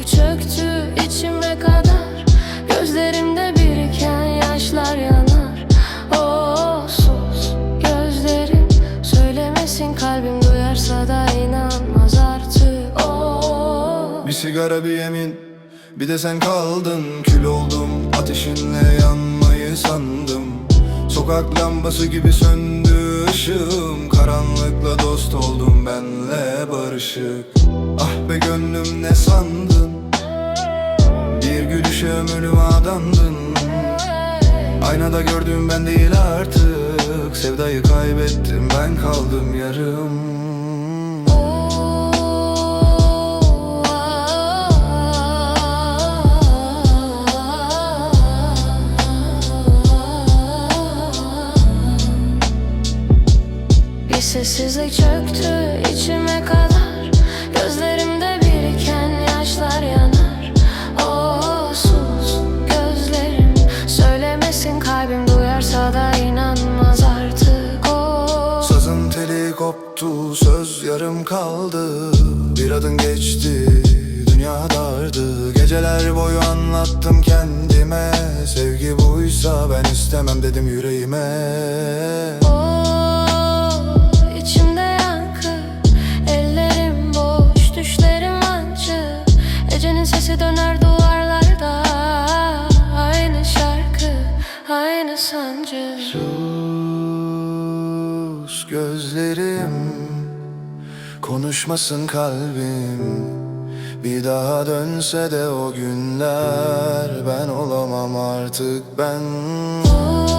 Ev çöktü içime kadar. Gözlerimde biriken yaşlar yanar. Oh sus. Gözlerim Söylemesin kalbim duyarsa da inanmaz artık. Oh. Bir sigara bir yemin. Bir de sen kaldın. Kül oldum. Ateşinle yanmayı sandım. Sokak lambası gibi söndü ışığım. Karanlıkla dost oldum benle barışık. Ah be gönlüm ne sandın? Gülüşe ömrüme adandın Aynada gördüğüm ben değil artık. Sevdayı kaybettim ben kaldım yarım. Bir sessizlik çöktü içime kadar kaldı. Bir adın geçti dünya dardı. Geceler boyu anlattım kendime. Sevgi buysa ben istemem dedim yüreğime. Oh, içimde yankı. Ellerim boş, düşlerim ancı Ecenin sesi döner duvarlarda. Aynı şarkı, aynı sancı. Sus gözlerim Konuşmasın kalbim. Bir daha dönse de o günler. Ben olamam artık ben. Oh,